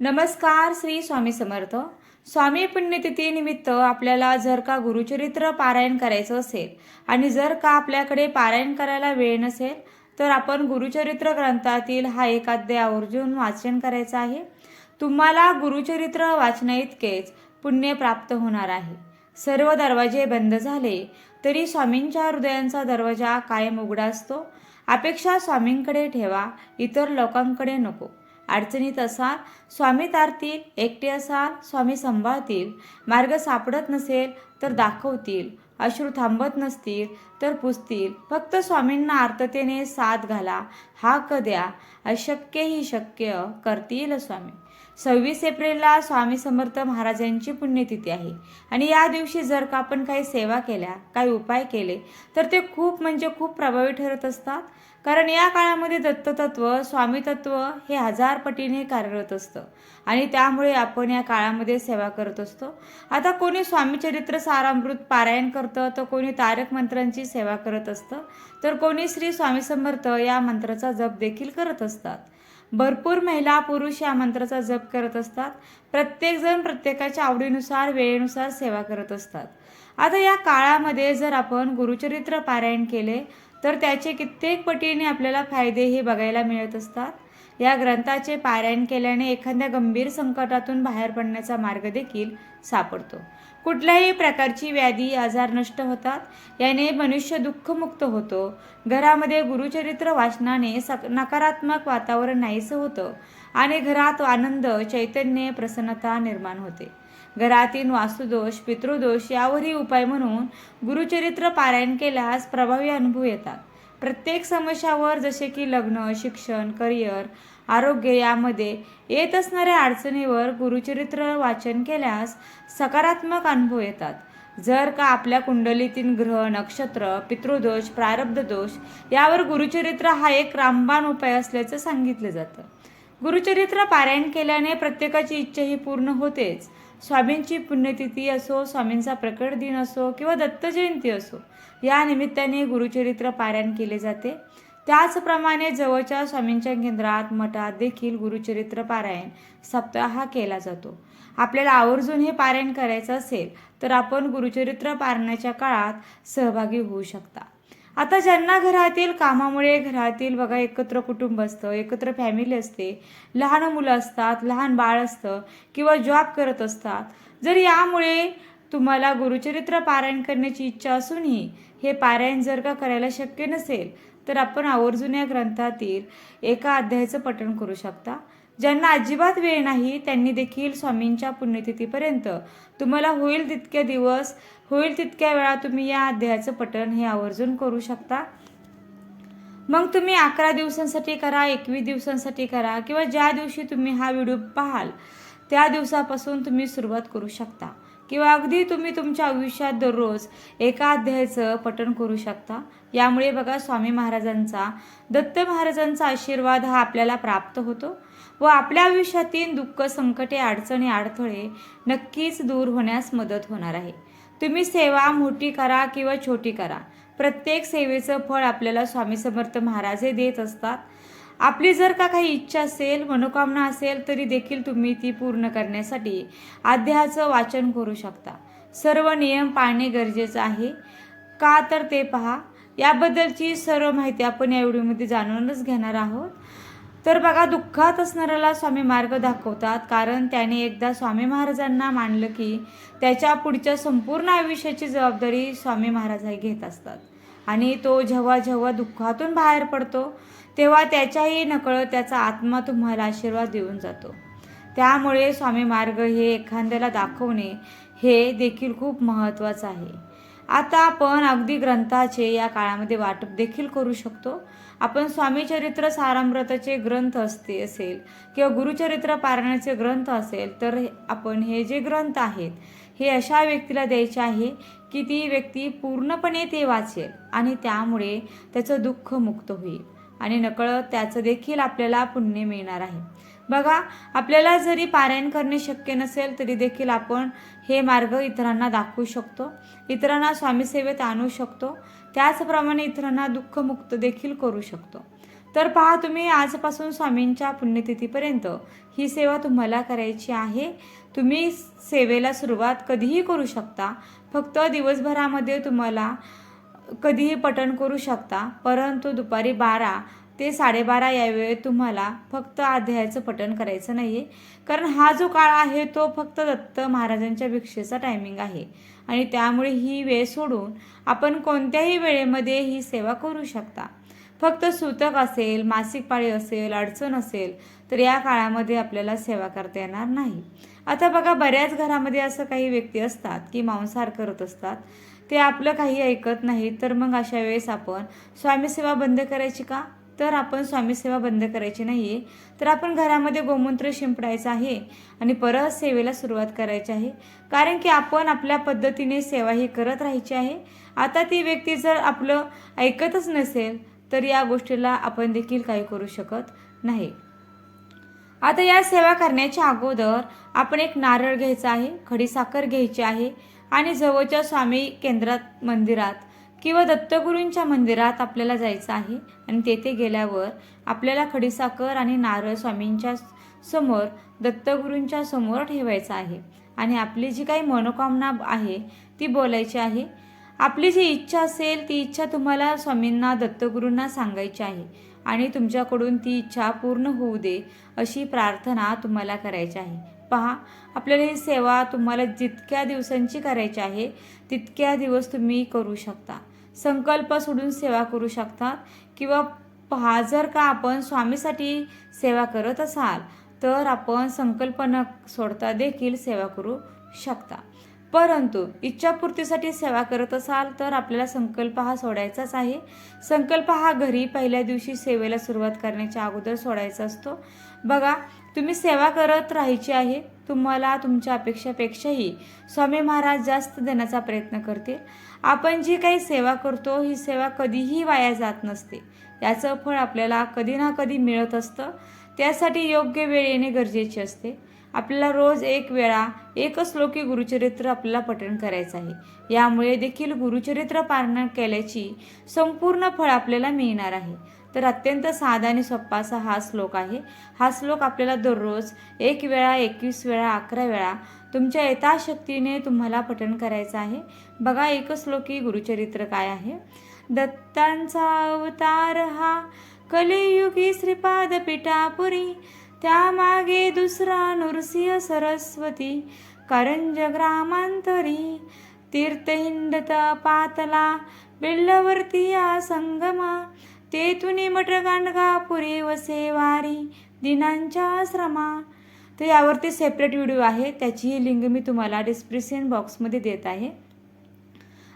नमस्कार श्री स्वामी समर्थ. स्वामी पुण्यतिथीनिमित्त आपल्याला जर का गुरुचरित्र पारायण करायचं असेल आणि जर का आपल्याकडे पारायण करायला वेळ नसेल तर आपण गुरुचरित्र ग्रंथातील हा एक आवर्जून वाचन करायचं आहे. तुम्हाला गुरुचरित्र वाचना इतकेच पुण्य प्राप्त होणार आहे. सर्व दरवाजे बंद झाले तरी स्वामींच्या हृदयांचा दरवाजा कायम उघडा असतो. अपेक्षा स्वामींकडे ठेवा इतर लोकांकडे नको. अडचणीत असाल स्वामी तारतील एकटे असाल स्वामी सांभाळतील. मार्ग सापडत नसेल तर दाखवतील. अश्रू थांबत नसतील तर पुसतील. फक्त स्वामींना आर्ततेने साथ घाला. हाक द्या. अशक्य ही शक्य करतील स्वामी. सव्वीस एप्रिलला स्वामी समर्थ महाराजांची पुण्यतिथी आहे. आणि या दिवशी जर का आपण काही सेवा केल्या काही उपाय केले तर ते खूप म्हणजे खूप प्रभावी ठरत असतात. कारण या काळामध्ये दत्ततत्व स्वामी तत्व हे हजार पटीने कार्यरत असतं. आणि त्यामुळे आपण या काळामध्ये सेवा करत असतो. आता कोणी स्वामीचरित्र सारामृत पारायण करतं तर कोणी तारक मंत्रांची सेवा करत असतं. तर कोणी श्री स्वामी समर्थ या मंत्राचा जप देखील करत असतात. भरपूर महिला पुरुष या मंत्राचा जप करत असतात. प्रत्येकजण प्रत्येकाच्या आवडीनुसार वेळेनुसार सेवा करत असतात. आता या काळामध्ये जर आपण गुरुचरित्र पारायण केले तर त्याचे कित्येक पटीने आपल्याला फायदे हे बघायला मिळत असतात. या ग्रंथाचे पारायण केल्याने एखाद्या गंभीर संकटातून बाहेर पडण्याचा मार्ग देखील सापडतो. कुठल्याही प्रकारची व्याधी आजार नष्ट होतात. याने मनुष्य दुःखमुक्त होतो. घरामध्ये गुरुचरित्र वाचनाने सक नकारात्मक वातावरण नाहीसं होतं. आणि घरात आनंद चैतन्य प्रसन्नता निर्माण होते. घरातील वास्तुदोष पितृदोष यावरही उपाय म्हणून गुरुचरित्र पारायण केल्यास प्रभावी अनुभव येतात. प्रत्येक समस्यावर जसे की लग्न शिक्षण करिअर आरोग्य यामध्ये येत असणाऱ्या अडचणीवर गुरुचरित्र वाचन केल्यास सकारात्मक अनुभव येतात. जर का आपल्या कुंडलीतील ग्रह नक्षत्र पितृदोष प्रारब्ध दोष यावर गुरुचरित्र हा एक रामबाण उपाय असल्याचं सांगितलं जातं. गुरुचरित्र पारायण केल्याने प्रत्येकाची इच्छा ही पूर्ण होतेच. स्वामींची पुण्यतिथी असो स्वामींचा प्रकट दिन असो किंवा दत्तजयंती असो या निमित्ताने गुरुचरित्र पारायण केले जाते. त्याचप्रमाणे जवळच्या स्वामींच्या केंद्रात मठात देखील गुरुचरित्र पारायण सप्ताह केला जातो. आपल्याला आवर्जून हे पारायण करायचं असेल तर आपण गुरुचरित्र पारायणाच्या काळात सहभागी होऊ शकता. आता ज्यांना घरातील कामामुळे घरातील बघा एकत्र कुटुंब असतं एकत्र फॅमिली असते लहान मुलं असतात लहान बाळ असतं किंवा जॉब करत असतात जर यामुळे तुम्हाला गुरुचरित्र पारायण करण्याची इच्छा असूनही हे पारायण जर का करायला शक्य नसेल तर आपण आवर्जून या ग्रंथातील एका अध्यायाचं पठण करू शकता. ज्यांना अजिबात वेळ नाही त्यांनी देखील स्वामींच्या पुण्यतिथीपर्यंत. तुम्हाला होईल तितके दिवस होईल तितक्या वेळा तुम्ही या अध्यायाचं पठण हे आवर्जून करू शकता. मग तुम्ही अकरा दिवसांसाठी करा एकवीस दिवसांसाठी करा किंवा ज्या दिवशी तुम्ही हा व्हिडिओ पाहाल त्या दिवसापासून तुम्ही सुरुवात करू शकता. किंवा अगदी तुम्ही तुमच्या आयुष्यात दररोज एका अध्यायाचं पठण करू शकता. यामुळे बघा स्वामी महाराजांचा दत्त महाराजांचा आशीर्वाद हा आपल्याला प्राप्त होतो. व आपल्या आयुष्यातील दुःख संकटे अडचणी अडथळे नक्कीच दूर होण्यास मदत होणार आहे. तुम्ही सेवा मोठी करा किंवा छोटी करा. प्रत्येक सेवेचं फळ आपल्याला स्वामी समर्थ महाराज हे देत असतात. आपली जर का काही इच्छा असेल मनोकामना असेल तरी देखील तुम्ही ती पूर्ण करण्यासाठी अध्यायाचं वाचन करू शकता. सर्व नियम पाळणे गरजेचं आहे. का तर ते पहा. याबद्दलची सर्व माहिती आपण या व्हिडिओमध्ये जाणूनच घेणार आहोत. तर बघा दुःखात असणाऱ्याला स्वामी मार्ग दाखवतात कारण त्याने एकदा स्वामी महाराजांना मानलं की त्याच्या पुढच्या संपूर्ण आयुष्याची जबाबदारी स्वामी महाराज हे घेत असतात. आणि तो जेव्हा जेव्हा दुःखातून बाहेर पडतो तेव्हा त्याच्याही नकळत त्याचा आत्मा तुम्हाला आशीर्वाद देऊन जातो. त्यामुळे स्वामी मार्ग हे एखाद्याला दाखवणे हे देखील खूप महत्त्वाचं आहे. आता आपण अगदी ग्रंथाचे या काळामध्ये वाटप देखील करू शकतो. आपण स्वामीचरित्र सारामृताचे ग्रंथ असते असेल किंवा गुरुचरित्र पारायणाचे ग्रंथ असेल तर आपण हे जे ग्रंथ आहेत हे अशा व्यक्तीला द्यायचे आहे की ती व्यक्ती पूर्णपणे ते वाचेल आणि त्यामुळे त्याचं दुःख मुक्त होईल आणि नकळत त्याचं देखील आपल्याला पुण्य मिळणार आहे. बघा आपल्याला जरी पारायण करणे शक्य नसेल तरी देखील आपण हे मार्ग इतरांना दाखवू शकतो. इतरांना स्वामीसेवेत आणू शकतो. त्याचप्रमाणे इतरांना दुःखमुक्त देखील करू शकतो. तर पहा तुम्ही आजपासून स्वामींच्या पुण्यतिथीपर्यंत ही सेवा तुम्हाला करायची आहे. तुम्ही सेवेला सुरुवात कधीही करू शकता. फक्त दिवसभरामध्ये तुम्हाला कधीही पठण करू शकता. परंतु दुपारी बारा ते साडेबारा या वेळेत तुम्हाला फक्त अध्यायाचं पठण करायचं नाही आहे कारण हा जो काळ आहे तो फक्त दत्त महाराजांच्या भिक्षेचा टायमिंग आहे. आणि त्यामुळे ही वेळ सोडून आपण कोणत्याही वेळेमध्ये ही सेवा करू शकता. फक्त सूतक असेल मासिक पाळी असेल अडचण असेल तर या काळामध्ये आपल्याला सेवा करता येणार नाही. आता बघा बऱ्याच घरामध्ये असं काही व्यक्ती असतात की मांसाहार करत असतात. ते आपलं काही ऐकत नाही तर मग अशा वेळेस आपण स्वामीसेवा बंद करायची का? तर आपण स्वामी सेवा बंद करायची नाही आहे तर आपण घरामध्ये गोमूत्र शिंपडायचं आहे आणि परत सेवेला सुरुवात करायची आहे. कारण की आपण आपल्या पद्धतीने सेवा ही करत राहायची आहे. आता ती व्यक्ती जर आपलं ऐकतच नसेल तर या गोष्टीला आपण देखील काही करू शकत नाही. आता या सेवा करण्याच्या अगोदर आपण एक नारळ घ्यायचा आहे खडीसाखर घ्यायची आहे आणि जवळच्या स्वामी केंद्रात मंदिरात किंवा दत्तगुरूंच्या मंदिरात आपल्याला जायचं आहे आणि तेथे गेल्यावर आपल्याला खडीसाकर आणि नारळ स्वामींच्या समोर दत्तगुरूंच्या समोर ठेवायचं आहे. आणि आपली जी काही मनोकामना आहे ती बोलायची आहे. आपली जी इच्छा असेल ती इच्छा तुम्हाला स्वामींना दत्तगुरूंना सांगायची आहे. आणि तुमच्याकडून ती इच्छा पूर्ण होऊ दे अशी प्रार्थना तुम्हाला करायची आहे. पहा आपल्याला ही सेवा तुम्हाला जितक्या दिवसांची करायची आहे तितक्या दिवस तुम्ही करू शकता. संकल्प सोडून सेवा करू शकता किंवा पहा जर का आपण स्वामीसाठी सेवा करत असाल तर आपण संकल्प न सोडता देखील सेवा करू शकता. परंतु इच्छापूर्तीसाठी सेवा करत असाल तर आपल्याला संकल्प हा सोडायचाच आहे. संकल्प हा घरी पहिल्या दिवशी सेवेला सुरुवात करण्याच्या अगोदर सोडायचा असतो. बघा तुम्ही सेवा करत राहायची आहे तुम्हाला तुमच्या अपेक्षापेक्षाही स्वामी महाराज जास्त देण्याचा प्रयत्न करतील. आपण जी काही सेवा करतो ही सेवा कधीही वाया जात नसते. याचं फळ आपल्याला कधी ना कधी मिळत असतं. त्यासाठी योग्य वेळ येणे गरजेचे असते. आपल्याला रोज एक वेळा एक श्लोकी गुरुचरित्र आपल्याला पठण करायचं आहे. यामुळे देखील गुरुचरित्र पालन केल्याची संपूर्ण फळ आपल्याला मिळणार आहे. तर अत्यंत साधा आणि सोप्पा असा हा श्लोक आहे. हा श्लोक आपल्याला दररोज एक वेळा एकवीस वेळा अकरा वेळा तुमच्या यथाशक्तीने तुम्हाला पठण करायचं आहे. बघा एक श्लोकी गुरुचरित्र काय आहे. दत्तांचा अवतार हा कलियुगी श्रीपाद पिठापुरी त्यामागे दुसरा नृसिंह सरस्वती करंज ग्रामांतरी तीर्थहिंडता पातला बिल्लवर्ती या संगमा तेथून मटगांडगा पुरी वसे वारी दिनांच्या आश्रमा. तर यावरती सेपरेट व्हिडिओ आहे. त्याचीही लिंक मी तुम्हाला डिस्क्रिप्शन बॉक्समध्ये देत आहे.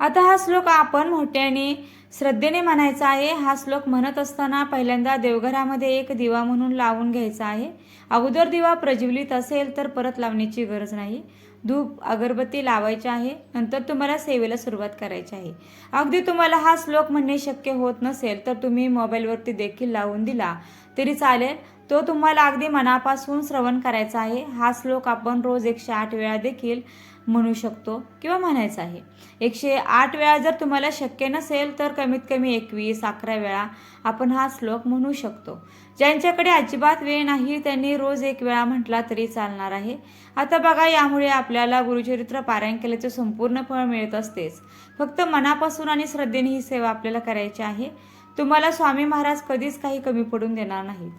आता हा श्लोक आपण मोठ्याने श्रद्धेने म्हणायचा आहे. हा श्लोक म्हणत असताना पहिल्यांदा देवघरामध्ये एक दिवा म्हणून लावून घ्यायचा आहे. अगोदर दिवा प्रज्वलित असेल तर परत लावण्याची गरज नाही. धूप अगरबत्ती लावायची आहे नंतर तुम्हाला सेवेला सुरुवात करायची आहे. अगदी तुम्हाला हा श्लोक म्हणणे शक्य होत नसेल तर तुम्ही मोबाईलवरती देखील लावून दिला. तरी चालेल तो तुम्हाला अगदी मनापासून श्रवण करायचा आहे. हा श्लोक आपण रोज एकशे आठ वेळा देखील म्हणू शकतो किंवा म्हणायचा आहे. एकशे आठ वेळा जर तुम्हाला शक्य नसेल तर कमीत कमी एकवीस अकरा वेळा आपण हा श्लोक म्हणू शकतो. ज्यांच्याकडे अजिबात वेळ नाही त्यांनी रोज एक वेळा म्हटला तरी चालणार आहे. आता बघा यामुळे आपल्याला गुरुचरित्र पारायण केल्याचे संपूर्ण फळ मिळत असतेच. फक्त मनापासून आणि श्रद्धेने ही सेवा आपल्याला करायची आहे. तुम्हाला स्वामी महाराज कधीच काही कमी पडून देणार नाहीत.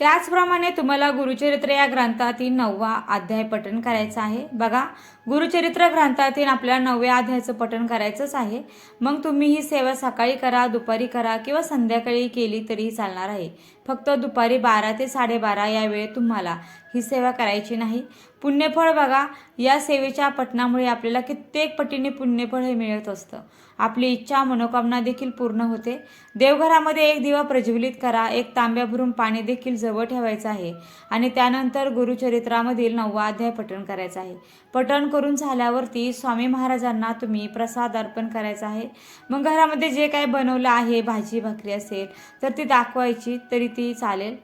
त्याचप्रमाणे तुम्हाला गुरुचरित्र या ग्रंथातील नववा अध्याय पठण करायचा आहे. बघा गुरुचरित्र ग्रंथातील आपल्याला नवव्या अध्यायाचं पठण करायचंच आहे. मग तुम्ही ही सेवा सकाळी करा दुपारी करा किंवा संध्याकाळी केली तरीही चालणार आहे. फक्त दुपारी बारा ते साडेबारा या वेळेत तुम्हाला ही सेवा करायची नाही. पुण्यफळ बघा या सेवेच्या पठणामुळे आपल्याला कित्येक पटीने पुण्यफळ हे मिळत असतं. आपली इच्छा मनोकामना देखील पूर्ण होते. देवघरामध्ये एक दिवा प्रज्वलित करा एक तांब्या भरून पाणी देखील जवळ ठेवायचं आहे. आणि त्यानंतर गुरुचरित्रामधील नववा अध्याय पठण करायचं आहे. पठण करून करून झाल्यावरती स्वामी महाराजांना तुम्ही प्रसाद अर्पण करायचा आहे. मग घरामध्ये जे काही बनवलं आहे भाजी भाकरी असेल तर ती दाखवायची तरी ती चालेल.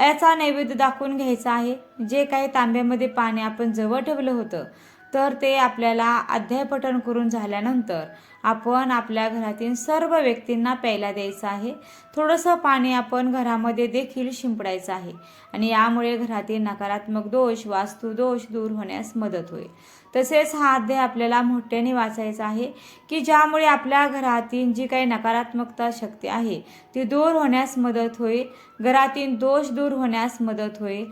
याचा नैवेद्य दाखवून घ्यायचा आहे. जे काही तांब्यामध्ये पाणी आपण जवळ ठेवलं होतं तर ते आपल्याला अध्यायपठण करून झाल्यानंतर आपण आपल्या घरातील सर्व व्यक्तींना प्यायला द्यायचं आहे. थोडंसं पाणी आपण घरामध्ये देखील शिंपडायचं आहे आणि यामुळे घरातील नकारात्मक दोष वास्तुदोष दूर होण्यास मदत होईल. तसेच हा अध्याय आपल्याला मोठ्याने वाचायचा आहे की ज्यामुळे आपल्या घरातील जी काही नकारात्मकता शक्ती आहे ती दूर होण्यास मदत होईल घरातील दोष दूर होण्यास मदत होईल.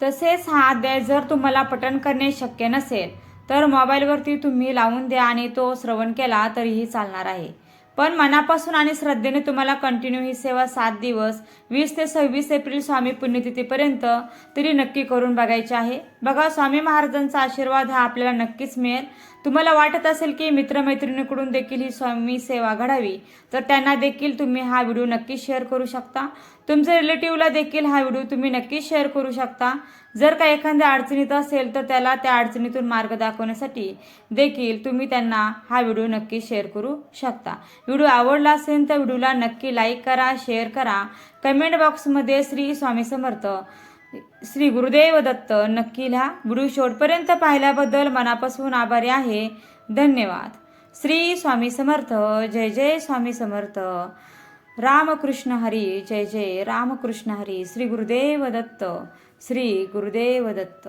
तसेच हा अध्याय जर तुम्हाला पठण करणे शक्य नसेल तर मोबाईलवरती तुम्ही लावून द्या आणि तो श्रवण केला तरीही चालणार आहे. पण मनापासून आणि श्रद्धेने तुम्हाला कंटिन्यू ही सेवा सात दिवस वीस ते सव्वीस एप्रिल स्वामी पुण्यतिथीपर्यंत तरी नक्की करून बघायची आहे. बघा स्वामी महाराजांचा आशीर्वाद हा आपल्याला नक्कीच मिळेल. तुम्हाला वाटत असेल की मित्रमैत्रिणीकडून देखील ही स्वामी सेवा घडावी तर त्यांना देखील तुम्ही हा व्हिडिओ नक्की शेअर करू शकता. तुमच्या रिलेटिव्हला देखील हा व्हिडिओ तुम्ही नक्की शेअर करू शकता. जर का एखाद्या अडचणीत असेल तर त्याला त्या अडचणीतून मार्ग दाखवण्यासाठी देखील तुम्ही त्यांना हा व्हिडिओ नक्की शेअर करू शकता. व्हिडिओ आवडला असेल तर व्हिडिओला नक्की लाईक करा शेअर करा. कमेंट बॉक्समध्ये श्री स्वामी समर्थ. श्री गुरुदेव दत्त नक्की लिहा. व्हिडिओ शेवटपर्यंत पाहिल्याबद्दल मनापासून आभारी आहे. धन्यवाद. श्री स्वामी समर्थ जय जय स्वामी समर्थ. रामकृष्ण हरी जय जय रामकृष्ण हरी. श्री गुरुदेव दत्त. श्री गुरुदेव दत्त.